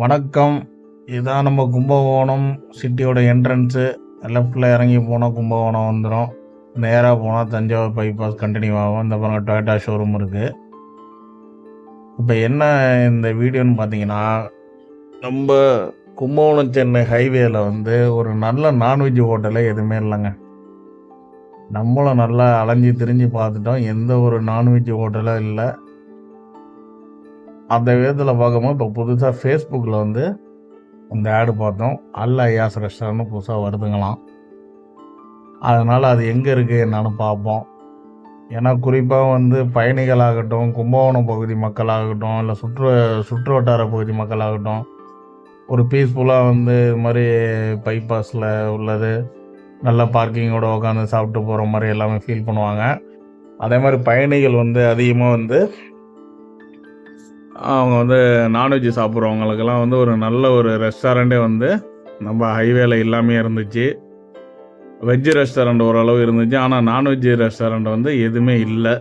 வணக்கம். இதான் நம்ம கும்பகோணம் சிட்டியோட என்ட்ரன்ஸு லெஃப்டில் இறங்கி போனால் கும்பகோணம் வந்துடும் நேராக போனால் தஞ்சாவூர் பைபாஸ் கண்டினியூ ஆகும். இந்த பாருங்க டொயோட்டா ஷோரூம் இருக்குது இப்போ என்ன இந்த வீடியோன்னு பார்த்தீங்கன்னா நம்ம கும்பகோணம் சென்னை ஹைவேயில் வந்து ஒரு நல்ல நான்வெஜ் ஹோட்டலே எதுவுமே இல்லைங்க. நம்மளும் நல்லா அலைஞ்சு திரிஞ்சு பார்த்துட்டோம். எந்த ஒரு நான்வெஜ் ஹோட்டலும் இல்லை. அந்த விதத்தில் பார்க்கும்போது இப்போ புதுசாக ஃபேஸ்புக்கில் வந்து இந்த ஆடு பார்த்தோம். அல்ல ஐயாஸ் ரெஸ்டாரண்ட்னு புதுசாக வருதுங்களாம். அதனால் அது எங்கே இருக்குது என்னன்னு பார்ப்போம். ஏன்னா குறிப்பாக வந்து பயணிகளாகட்டும் கும்பகோணம் பகுதி மக்களாகட்டும் இல்லை சுற்று சுற்று வட்டார பகுதி மக்களாகட்டும் ஒரு பீஸ்ஃபுல்லாக வந்து இது மாதிரி பைபாஸில் உள்ளது. நல்ல பார்க்கிங்கோட உட்காந்து சாப்பிட்டு போகிற மாதிரி எல்லாமே ஃபீல் பண்ணுவாங்க. அதே மாதிரி பயணிகள் வந்து அதிகமாக வந்து அவங்க வந்து நான்வெஜ் சாப்பிட்றவங்களுக்கெல்லாம் வந்து ஒரு நல்ல ஒரு ரெஸ்டாரண்ட்டே வந்து நம்ம ஹைவேல இல்லாமே இருந்துச்சு. வெஜ் ரெஸ்டாரண்ட் ஓரளவு இருந்துச்சு. ஆனால் நான்வெஜ் ரெஸ்டாரண்ட் வந்து எதுவுமே இல்லை.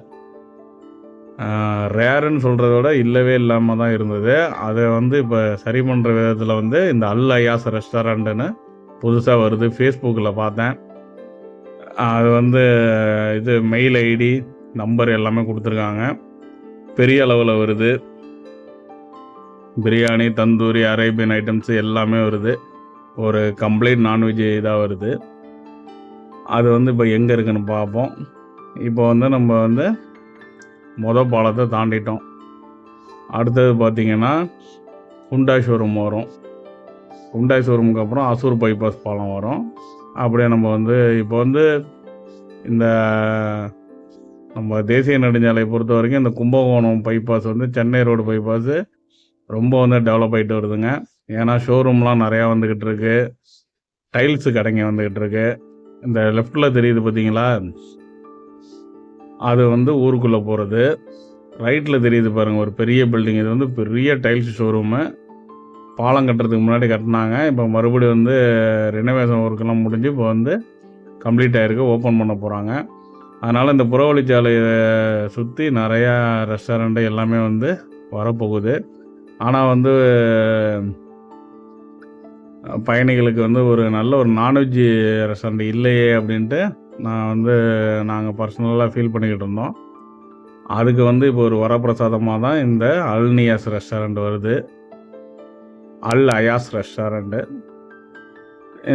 ரேருன்னு சொல்கிறத விட இல்லவே இல்லாமல் தான் இருந்தது. அதை வந்து இப்போ சரி பண்ணுற விதத்தில் வந்து இந்த அல் ஐயாஸ் ரெஸ்டாரண்ட்டுன்னு புதுசாக வருது. ஃபேஸ்புக்கில் பார்த்தேன். அது வந்து இது மெயில் ஐடி நம்பர் எல்லாமே கொடுத்துருக்காங்க. பெரிய அளவில் வருது. பிரியாணி தந்தூரி அரேபியன் ஐட்டம்ஸ் எல்லாமே வருது. ஒரு கம்ப்ளீட் நான்வெஜ் இதாக வருது. அது வந்து இப்போ எங்கே இருக்குன்னு பார்ப்போம். இப்போ வந்து நம்ம வந்து மொதல் பாலத்தை தாண்டிட்டோம். அடுத்தது பார்த்திங்கன்னா குண்டாய் ஷோரூம் வரும் குண்டாய் ஷோரூமுக்கு அப்புறம் அசூர் பைபாஸ் பாலம் வரும். அப்படியே நம்ம வந்து இப்போ வந்து இந்த நம்ம தேசிய நெடுஞ்சாலையை பொறுத்த வரைக்கும் இந்த கும்பகோணம் பைபாஸ் வந்து சென்னை ரோடு பைபாஸு ரொம்ப வந்து டெவலப் ஆகிட்டு வருதுங்க. ஏன்னா ஷோரூம்லாம் நிறையா வந்துக்கிட்டு இருக்கு. டைல்ஸு கடைங்க வந்துக்கிட்டு இருக்கு. இந்த லெஃப்டில் தெரியுது பார்த்தீங்களா அது வந்து ஊருக்குள்ளே போகிறது ரைட்டில் தெரியுது பாருங்கள் ஒரு பெரிய பில்டிங் இது வந்து பெரிய டைல்ஸ் ஷோரூமு பாலம் கட்டுறதுக்கு முன்னாடி கட்டினாங்க. இப்போ மறுபடியும் வந்து ரினோவேஷன் ஒர்க்கெல்லாம் முடிஞ்சு இப்போ வந்து கம்ப்ளீட் ஆகிருக்கு ஓப்பன் பண்ண போகிறாங்க அதனால் இந்த புறவழிச்சாலையை சுற்றி நிறையா ரெஸ்டாரண்ட்டு எல்லாமே வந்து வரப்போகுது. ஆனால் வந்து பயணிகளுக்கு வந்து ஒரு நல்ல ஒரு நான்வெஜ் ரெஸ்டாரண்ட் இல்லையே அப்படின்ட்டு நான் வந்து நாங்கள் பர்சனலாக ஃபீல் பண்ணிக்கிட்டு இருந்தோம். அதுக்கு வந்து இப்போ ஒரு வரப்பிரசாதமாக தான் இந்த அல்னியாஸ் ரெஸ்டாரண்ட் வருது. அல் அயாஸ் ரெஸ்டாரண்ட்டு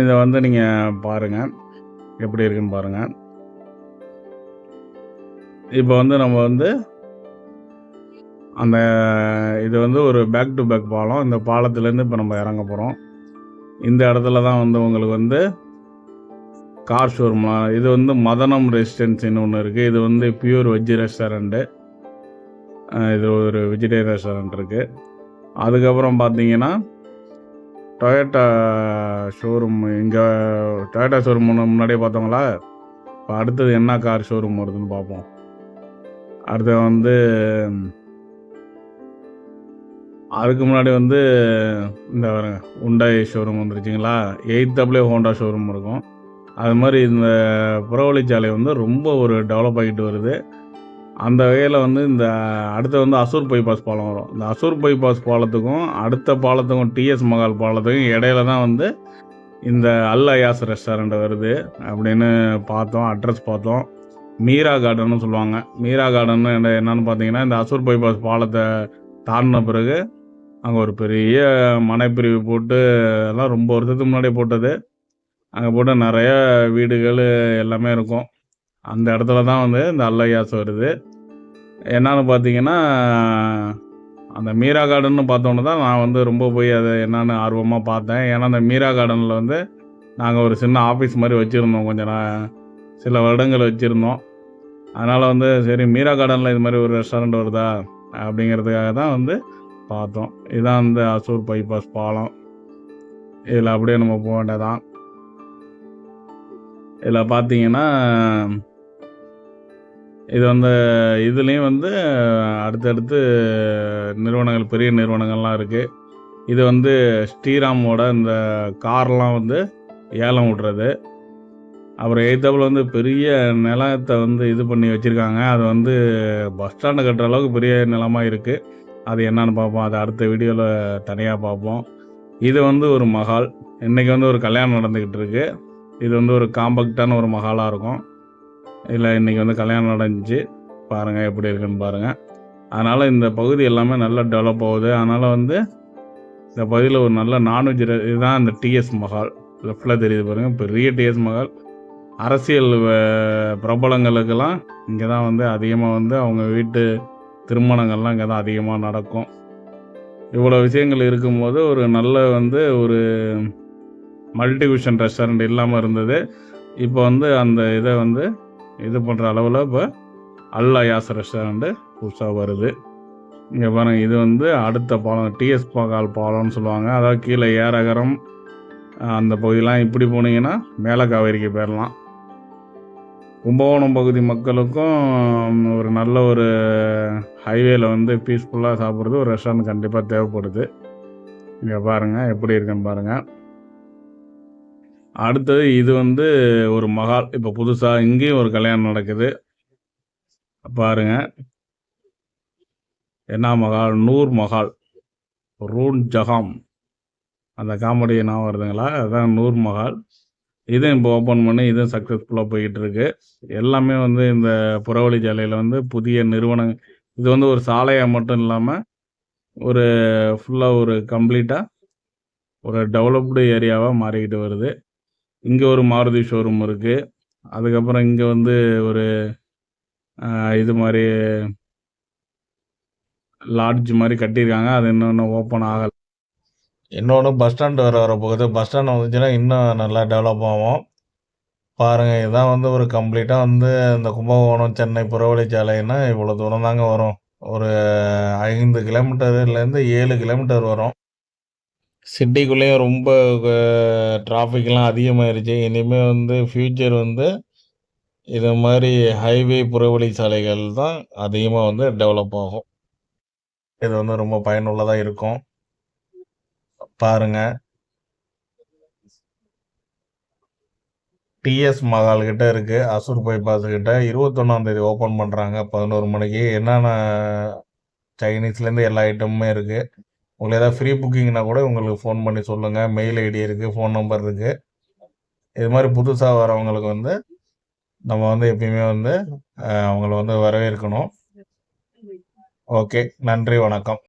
இதை வந்து நீங்கள் பாருங்கள் எப்படி இருக்குன்னு பாருங்கள் இப்போ வந்து நம்ம வந்து அந்த இது வந்து ஒரு பேக் டு பேக் பாலம். இந்த பாலத்துலேருந்து இப்போ நம்ம இறங்க போகிறோம் இந்த இடத்துல தான் வந்து உங்களுக்கு வந்து கார் ஷோரூம்லாம் இது வந்து மதனம் ரெசிடென்சின்னு ஒன்று இருக்குது இது வந்து பியூர் வெஜ் ரெஸ்டாரண்ட்டு இது ஒரு வெஜிடேரியன் ரெஸ்டாரண்ட் இருக்குது அதுக்கப்புறம் பார்த்தீங்கன்னா டொயேட்டா ஷோரூம் இங்கே டொயேட்டா ஷோரூம் முன்னாடியே பார்த்தோங்களா இப்போ அடுத்தது என்ன கார் ஷோரூம் வருதுன்னு பார்ப்போம். அடுத்து வந்து அதுக்கு முன்னாடி வந்து இந்த உண்டாய் ஷோரூம் வந்துருச்சுங்களா? எயித்தாப்லேயே ஹோண்டா ஷோரூம் இருக்கும். அது மாதிரி இந்த புறவழிச்சாலை வந்து ரொம்ப ஒரு டெவலப் ஆகிட்டு வருது. அந்த வகையில் வந்து இந்த அடுத்து வந்து அசூர் பைபாஸ் பாலம் வரும். இந்த அசூர் பைபாஸ் பாலத்துக்கும் அடுத்த பாலத்துக்கும் டிஎஸ் மகால் பாலத்துக்கும் இடையில தான் வந்து இந்த அல் அயாஸ் ரெஸ்டாரண்ட் வருது அப்படின்னு பார்த்தோம் அட்ரஸ் பார்த்தோம். மீரா கார்டன்னு சொல்லுவாங்க. மீரா கார்டன் என்னன்னு பார்த்தீங்கன்னா இந்த அசூர் பைபாஸ் பாலத்தை தாண்டின பிறகு அங்கே ஒரு பெரிய மனைப்பிரிவு போட்டு எல்லாம் ரொம்ப வருஷத்துக்கு முன்னாடியே போட்டது. அங்கே போட்டு நிறைய வீடுகள் எல்லாமே இருக்கும். அந்த இடத்துல தான் வந்து இந்த அல்லையாஸ் வருது. என்னன்னு பார்த்தீங்கன்னா அந்த மீரா கார்டன்னு பார்த்தோன்னு தான் நான் வந்து ரொம்ப போய் அதை என்னென்னு ஆர்வமாக பார்த்தேன். ஏன்னா அந்த மீரா கார்டனில் வந்து நாங்கள் ஒரு சின்ன ஆஃபீஸ் மாதிரி வச்சுருந்தோம். கொஞ்சம் நான் சில வருடங்கள் வச்சுருந்தோம். அதனால் வந்து சரி மீரா கார்டனில் இது மாதிரி ஒரு ரெஸ்டாரண்ட் வருதா அப்படிங்கிறதுக்காக தான் வந்து பார்த்தோம். இதுதான் அந்த அசூர் பைபாஸ் பாலம். இதில் அப்படியே நம்ம போக வேண்டியதான் இதில் பார்த்தீங்கன்னா இது வந்து இதுலேயும் வந்து அடுத்தடுத்து நிறுவனங்கள் பெரிய நிறுவனங்கள்லாம் இருக்குது இது வந்து ஸ்ரீராமோட இந்த கார்லாம் வந்து ஏலம் விடுறது. அப்புறம் எய்த்தாப்பில் வந்து பெரிய நிலத்தை வந்து இது பண்ணி வச்சுருக்காங்க. அது வந்து பஸ் ஸ்டாண்டு கட்டுற அளவுக்கு பெரிய நிலமாக இருக்குது அது என்னன்னு பார்ப்போம். அது அடுத்த வீடியோவில் தனியாக பார்ப்போம். இது வந்து ஒரு மஹால் இன்றைக்கி வந்து ஒரு கல்யாணம் நடந்துக்கிட்டு இருக்குது இது வந்து ஒரு காம்பக்டான ஒரு மஹாலாக இருக்கும். இதில் இன்றைக்கி வந்து கல்யாணம் நடந்துச்சு. பாருங்கள் எப்படி இருக்குன்னு பாருங்கள் அதனால் இந்த பகுதி எல்லாமே நல்லா டெவலப் ஆகுது. அதனால் வந்து இந்த பகுதியில் ஒரு நல்ல நான்வெஜ் இதுதான் இந்த டிஎஸ் மஹால் லெஃப்டில் தெரியுது பாருங்கள் பெரிய டிஎஸ் மஹால் அரசியல் பிரபலங்களுக்கெல்லாம் இங்கே தான் வந்து அதிகமாக வந்து அவங்க வீட்டு திருமணங்கள்லாம் இங்கே தான் அதிகமாக நடக்கும். இவ்வளோ விஷயங்கள் இருக்கும்போது ஒரு நல்ல வந்து ஒரு மல்டிவிஷன் ரெஸ்டாரண்ட் இல்லாமல் இருந்தது. இப்போ வந்து அந்த இதை வந்து இது பண்ணுற அளவில் இப்போ அல்லா யாஸ் ரெஸ்டாரண்ட்டு புதுசாக வருது. இங்கே பாருங்கள் இது வந்து அடுத்த பாலம் டிஎஸ் பாகால் பாலம்னு சொல்லுவாங்க. அதாவது கீழே ஏரகரம் அந்த பகுதியெலாம் இப்படி போனீங்கன்னா மேலே காவேரிக்கு போயிடலாம். கும்பகோணம் பகுதி மக்களுக்கும் ஒரு நல்ல ஒரு ஹைவேல வந்து பீஸ்ஃபுல்லாக சாப்பிட்றது ஒரு ரெஸ்டாரண்ட் கண்டிப்பாக தேவைப்படுது. இங்கே பாருங்கள் எப்படி இருக்குன்னு பாருங்கள் அடுத்தது இது வந்து ஒரு மகால் இப்போ புதுசாக இங்கேயும் ஒரு கல்யாணம் நடக்குது. பாருங்க. என்ன மகால் நூர் மகால் ரூன் ஜஹாம். அந்த காமெடி என்ன வருதுங்களா? அதுதான் நூர் மகால் இதுவும் இப்போ ஓப்பன் பண்ணி இதுவும் சக்ஸஸ்ஃபுல்லாக போய்கிட்டு இருக்கு எல்லாமே வந்து இந்த புறவழி சாலையில் வந்து புதிய நிறுவனம் இது வந்து ஒரு சாலையாக மட்டும் இல்லாமல் ஒரு ஃபுல்லாக ஒரு கம்ப்ளீட்டாக ஒரு டெவலப்டு ஏரியாவாக மாறிக்கிட்டு வருது. இங்கே ஒரு மாருதி ஷோரூம் இருக்குது அதுக்கப்புறம் இங்கே வந்து ஒரு இது மாதிரி லாட்ஜ் மாதிரி கட்டியிருக்காங்க. அது இன்னும் இன்னும் ஓப்பன் ஆகலை. இன்னொன்று பஸ் ஸ்டாண்டு வர வர போகுது. பஸ் ஸ்டாண்ட் வந்துச்சுன்னா இன்னும் நல்லா டெவலப் ஆகும். பாருங்கள் இதான் வந்து ஒரு கம்ப்ளீட்டாக வந்து இந்த கும்பகோணம் சென்னை புறவழிச்சாலைன்னா இவ்வளோ தூரம் தாங்க வரும். ஒரு ஐந்து கிலோமீட்டர்லேருந்து ஏழு கிலோமீட்டர் வரும். சிட்டிக்குள்ளேயும் ரொம்ப டிராஃபிக்லாம் அதிகமாயிருச்சு. இனிமேல் வந்து ஃப்யூச்சர் வந்து இது மாதிரி ஹைவே புறவழி சாலைகள் தான் அதிகமாக வந்து டெவலப் ஆகும். இது வந்து ரொம்ப பயனுள்ளதாக இருக்கும். பாருங்க. டிஎஸ் மகால் கிட்ட இருக்கு. அசூர் பைபாஸ் கிட்ட. இருபத்தொன்னாம் தேதி ஓப்பன் பண்றாங்க. பதினோரு மணிக்கு. என்னென்ன சைனீஸ்லேருந்து எல்லா ஐட்டமுமே இருக்கு. உங்களுக்கு ஏதாவது ஃப்ரீ புக்கிங்னா கூட உங்களுக்கு ஃபோன் பண்ணி சொல்லுங்க. மெயில் ஐடி இருக்கு. ஃபோன் நம்பர் இருக்கு. இது மாதிரி புதுசாக வரவங்களுக்கு வந்து நம்ம வந்து எப்பயுமே வந்து அவங்கள வந்து வரவேற்கணும். ஓகே நன்றி. வணக்கம்.